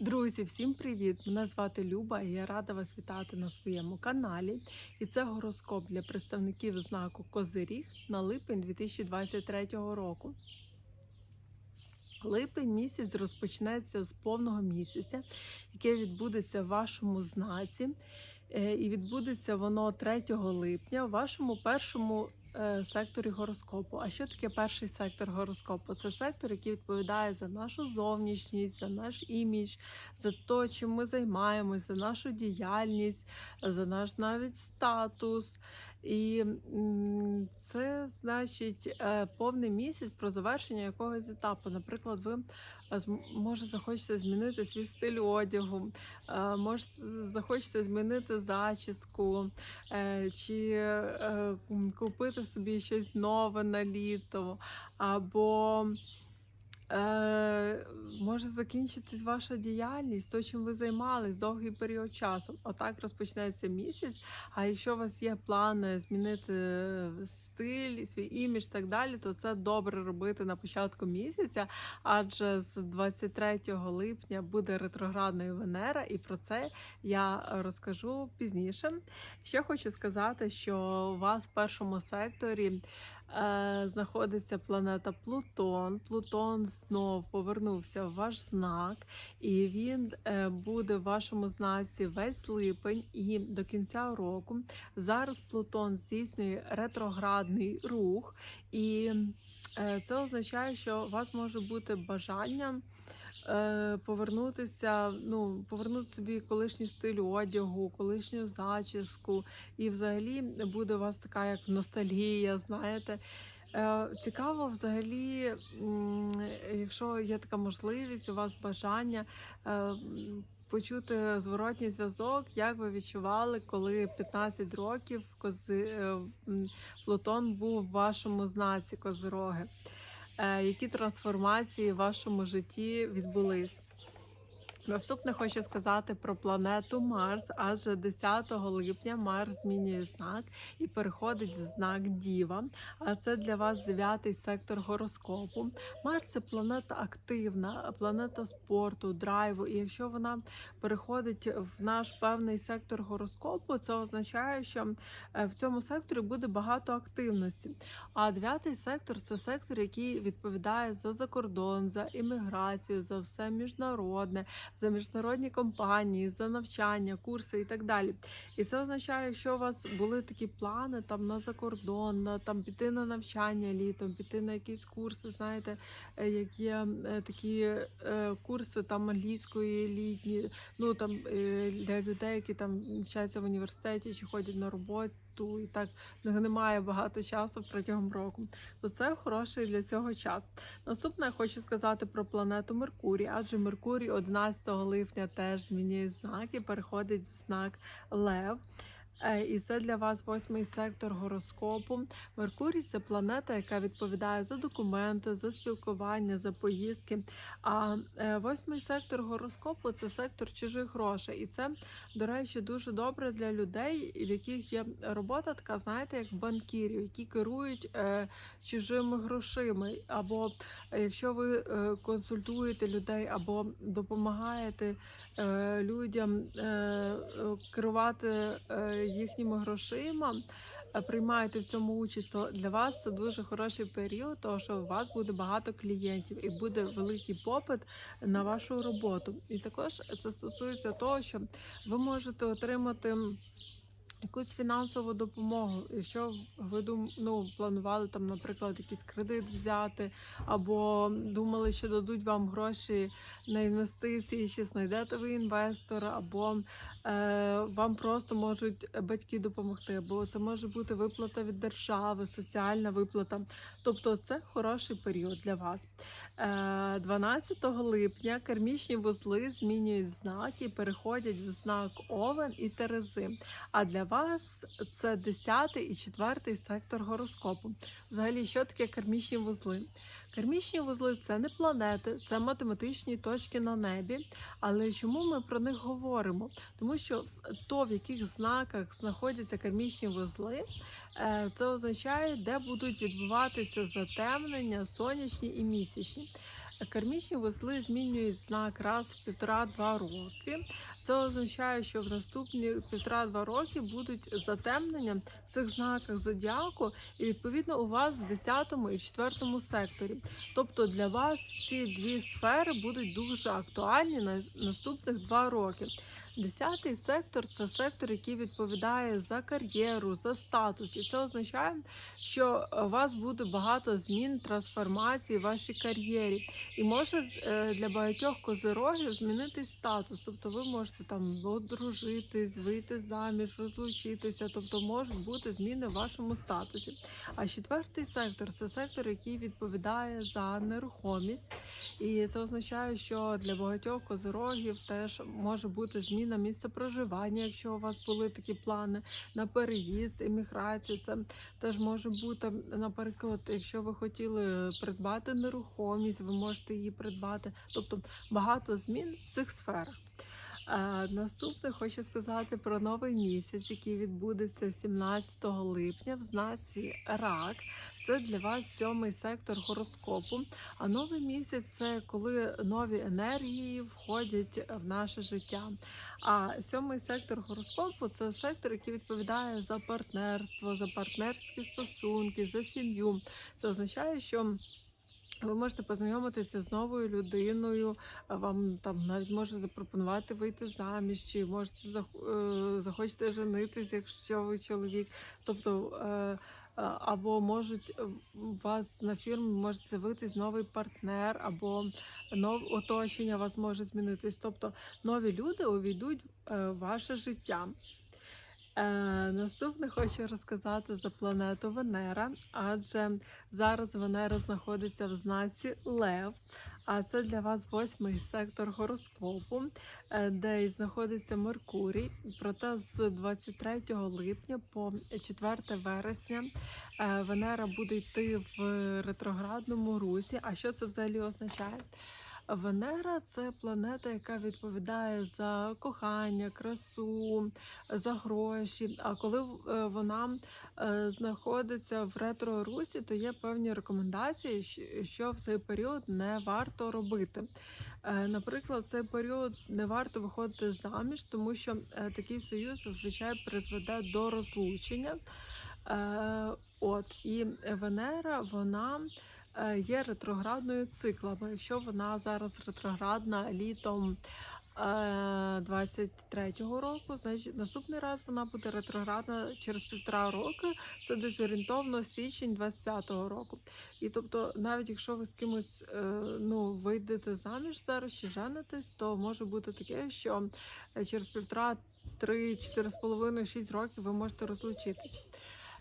Друзі, всім привіт! Мене звати Люба і я рада вас вітати на своєму каналі. І це гороскоп для представників знаку Козиріг на липень 2023 року. Липень місяць розпочнеться з повного місяця, яке відбудеться в вашому знаці. Е, І відбудеться воно 3 липня в вашому першому е, секторі гороскопу. А що таке перший сектор гороскопу? Це сектор, який відповідає за нашу зовнішність, за наш імідж, за те, чим ми займаємося, за нашу діяльність, за наш навіть статус. І це значить е, повний місяць про завершення якогось етапу. Наприклад, ви е, може захочете змінити свій стиль одягу, е, може захочете змінити зачіску, чи купити собі щось нове на літо, або Е, може закінчитись ваша діяльність, то чим ви займались довгий період часу. Отак розпочнеться місяць. А якщо у вас є плани змінити стиль, свій імідж так далі, то це добре робити на початку місяця, адже з 23 липня буде ретроградною Венера, і про це я розкажу пізніше. Ще хочу сказати, що у вас в першому секторі е, знаходиться планета Плутон. Плутон знов повернувся в ваш знак, і він е, буде в вашому знаці весь липень і до кінця року. Зараз Плутон здійснює ретроградний рух, і е, це означає, що у вас може бути бажання. Е, Повернутися, ну повернути собі колишній стиль одягу, колишню зачіску, і взагалі буде у вас така як ностальгія, знаєте. Е, Цікаво, взагалі, якщо є така можливість, у вас бажання е, почути зворотній зв'язок, як ви відчували, коли 15 років кози, Плутон був в вашому знаці Козироги. Е, Які трансформації в вашому житті відбулись? Наступне хочу сказати про планету Марс, адже 10 липня Марс змінює знак і переходить в знак Діва. А це для вас дев'ятий сектор гороскопу. Марс це планета активна, планета спорту, драйву. І якщо вона переходить в наш певний сектор гороскопу, це означає, що е, в цьому секторі буде багато активності. А дев'ятий сектор це сектор, який відповідає за закордон, за імміграцію, за все міжнародне за міжнародні компанії, за навчання, курси і так далі. І це означає, якщо у вас були такі плани там на закордон, на там піти на навчання літом, піти на якісь курси, знаєте, е, як є е, такі е, курси там англійської літні, ну там е, для людей, які там навчаються в університеті чи ходять на роботу. І так немає багато часу протягом року, то це хороший для цього час. Наступне я хочу сказати про планету Меркурій, адже Меркурій 11 липня теж змінює знак і переходить в знак Лев. Е, І це для вас восьмий сектор гороскопу. Меркурій це планета, яка відповідає за документи, за спілкування, за поїздки. А е, восьмий сектор гороскопу це сектор чужих грошей. І це, до речі, дуже добре для людей, в яких є робота така, знаєте, як банкірів, які керують е, чужими грошима. Або якщо ви консультуєте людей або допомагаєте людям керувати їхніми грошима, е, приймаєте в цьому участь, то для вас це дуже хороший період, тому що у вас буде багато клієнтів і буде великий попит на вашу роботу. І також це стосується того, що ви можете отримати. Якусь фінансову допомогу, якщо ви ну, планували там, наприклад, якийсь кредит взяти, або думали, що дадуть вам гроші на інвестиції, чи знайдете ви інвестора, або е, вам просто можуть батьки допомогти, або це може бути виплата від держави, соціальна виплата. Тобто це хороший період для вас. Е, 12 липня кармічні вузли змінюють знак і переходять в знак Овен і Терези. А для вас це 10 і 4 сектор гороскопу. Взагалі, що таке кармічні вузли? Кармічні вузли це не планети, це математичні точки на небі. Але чому ми про них говоримо? Тому що то, в яких знаках знаходяться кармічні вузли, е, це означає, де будуть відбуватися затемнення сонячні і місячні. Кармічні вузли змінюють знак раз в півтора-два роки. Це означає, що в наступні півтора-два роки будуть затемнення в цих знаках зодіаку, і відповідно у вас в 10 і 4 секторі. Тобто для вас ці дві сфери будуть дуже актуальні на наступних два роки. Десятий сектор це сектор, який відповідає за кар'єру, за статус, і це означає, що у вас буде багато змін, трансформацій в вашій кар'єрі, і може е, для багатьох козирогів змінитись статус. Тобто, ви можете там одружитись, вийти заміж, розлучитися. Тобто, можуть бути зміни в вашому статусі. А четвертий сектор це сектор, який відповідає за нерухомість, і це означає, що для багатьох козирогів теж може бути зміна місця проживання, якщо у вас були такі плани на переїзд, еміграцію. Це теж може бути, наприклад, якщо ви хотіли придбати нерухомість, ви можете її придбати. Тобто багато змін в цих сферах. Наступне хочу сказати про новий місяць, який відбудеться 17 липня в знаці Рак. Це для вас сьомий сектор гороскопу. А новий місяць це коли нові енергії входять в наше життя. А сьомий сектор гороскопу це сектор, який відповідає за партнерство, за партнерські стосунки, за сім'ю. Це означає, що ви можете познайомитися з новою людиною, вам там навіть може запропонувати вийти заміж, чи можете е, захочете женитись, якщо ви чоловік. Тобто, е, е, або можуть вас на фірмі може з'явитись новий партнер, або нов оточення вас може змінитись. Тобто нові люди увійдуть в ваше життя. Е, наступне хочу розказати за планету Венера, адже зараз Венера знаходиться в знаці Лев, а це для вас восьмий сектор гороскопу, е, де й знаходиться Меркурій. Проте з 23 липня по 4 вересня е, Венера буде йти в ретроградному русі. А що це взагалі означає? Венера це планета, яка відповідає за кохання, красу, за гроші. А коли е, вона е, знаходиться в ретро-русі, то є певні рекомендації, що в цей період не варто робити. Е, Наприклад, цей період не варто виходити заміж, тому що такий союз зазвичай призведе до розлучення. От і Венера, вона є ретроградною циклами. Якщо вона зараз ретроградна літом е, 23-го року, значить наступний раз вона буде ретроградна через півтора роки. Це десь орієнтовно січень 25-го року. І тобто, навіть якщо ви з кимось е, ну вийдете заміж зараз чи женитесь, то може бути таке, що е, через півтора, три, чотири з половиною, шість років ви можете розлучитись.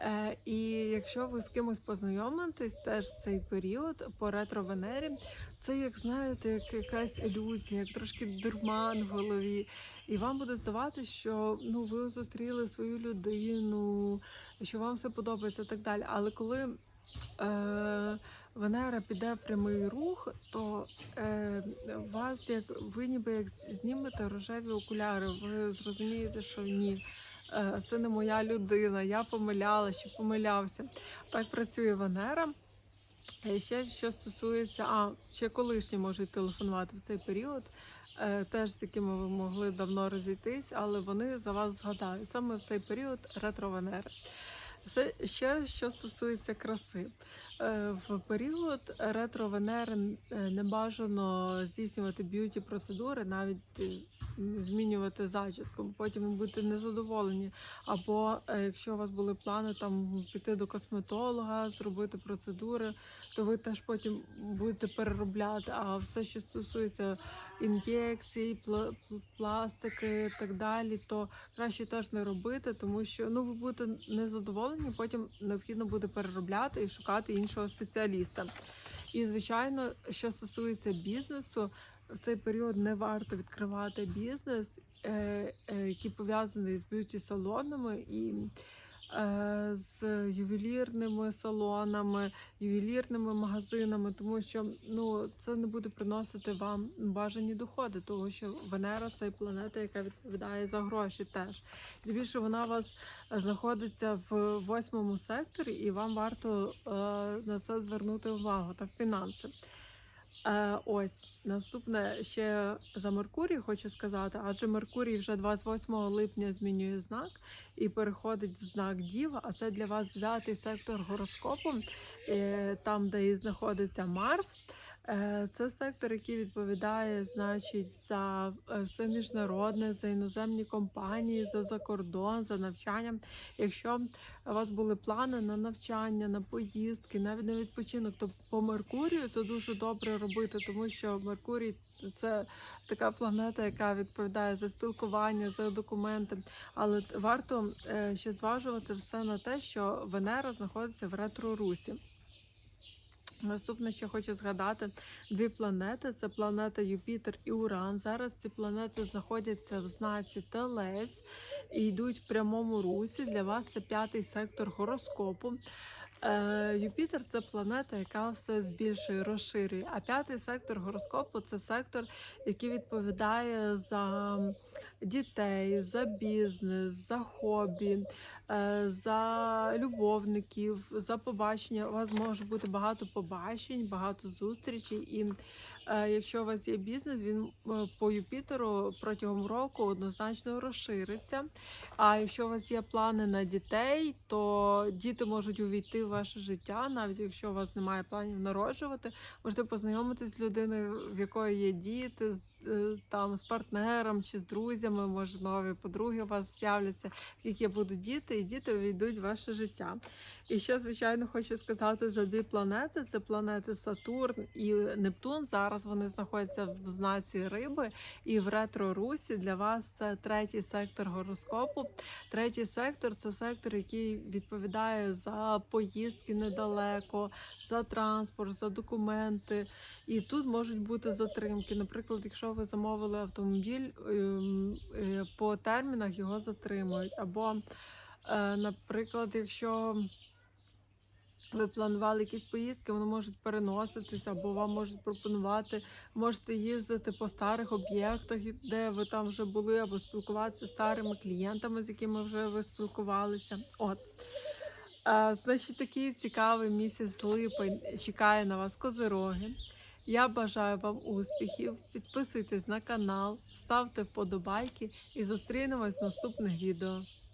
Е, і якщо ви з кимось познайомитесь теж цей період по ретро-венері, це як знаєте, як якась ілюзія, як трошки дурман в голові. І вам буде здаватися, що ну ви зустріли свою людину, що вам все подобається і так далі. Але коли е, Венера піде в прямий рух, то е, вас як ви ніби як знімете рожеві окуляри, ви зрозумієте, що ні. Е, Це не моя людина, я помиляла, чи помилявся. Так працює Венера. Е, Ще що стосується, а ще колишні можуть телефонувати в цей період, е, теж з якими ви могли давно розійтись, але вони за вас згадають саме в цей період ретро-венери. Це ще що стосується краси. В період ретро-венери не бажано здійснювати б'юті процедури, навіть змінювати зачіску. Потім будете незадоволені. Або е, якщо у вас були плани там піти до косметолога, зробити процедури, то ви теж потім будете переробляти. А все, що стосується ін'єкцій, пла- пластики і так далі, то краще теж не робити, тому що ну ви будете незадоволені, потім необхідно буде переробляти і шукати іншого спеціаліста. І звичайно, що стосується бізнесу, в цей період не варто відкривати бізнес, е, е, який пов'язаний з б'юті салонами і е, з ювелірними салонами, ювелірними магазинами, тому що ну це не буде приносити вам бажані доходи, тому що Венера це планета, яка відповідає за гроші теж. І більше вона у вас знаходиться в восьмому секторі, і вам варто на це звернути увагу та фінанси. Е, ось наступне ще за Меркурій хочу сказати, адже Меркурій вже 28 липня змінює знак і переходить в знак Діва. А це для вас дев'ятий сектор гороскопу, е, там, де і знаходиться Марс. Е, Це сектор, який відповідає, значить, за е, все міжнародне, за іноземні компанії, за закордон, за навчання. Якщо у вас були плани на навчання, на поїздки, навіть на відпочинок, то по Меркурію це дуже добре робити, тому що Меркурій це така планета, яка відповідає за спілкування, за документи. Але варто е, ще зважувати все на те, що Венера знаходиться в ретро-русі. Наступне, що хочу згадати, дві планети: це планета Юпітер і Уран. Зараз ці планети знаходяться в знаці Телець і йдуть в прямому русі. Для вас це п'ятий сектор гороскопу. Е, Юпітер це планета, яка все збільшує, розширює. А п'ятий сектор гороскопу це сектор, який відповідає за дітей, за бізнес, за хобі, е, за любовників, за побачення. У вас може бути багато побачень, багато зустрічей. І якщо у вас є бізнес, він е, по Юпітеру протягом року однозначно розшириться. А якщо у вас є плани на дітей, то діти можуть увійти в ваше життя, навіть якщо у вас немає планів народжувати, можете познайомитись з людиною, в якої є діти, е, там з партнером чи з друзями, може нові подруги у вас з'являться, які будуть діти, і діти увійдуть в ваше життя. І ще, звичайно, хочу сказати за дві планети: це планети Сатурн і Нептун. Зараз вони знаходяться в знаці риби і в ретро-русі. Для вас це третій сектор гороскопу. Третій сектор це сектор, який відповідає за поїздки недалеко, за транспорт, за документи. І тут можуть бути затримки. Наприклад, якщо ви замовили автомобіль ем, е, по термінах, його затримують. Або, е, наприклад, якщо ви планували якісь поїздки, вони можуть переноситися, або вам можуть пропонувати, можете їздити по старих об'єктах, де ви там вже були, або спілкуватися з старими клієнтами, з якими вже ви спілкувалися. От. А, значить, такий цікавий місяць липень чекає на вас козироги. Я бажаю вам успіхів. Підписуйтесь на канал, ставте вподобайки і зустрінемось в наступних відео.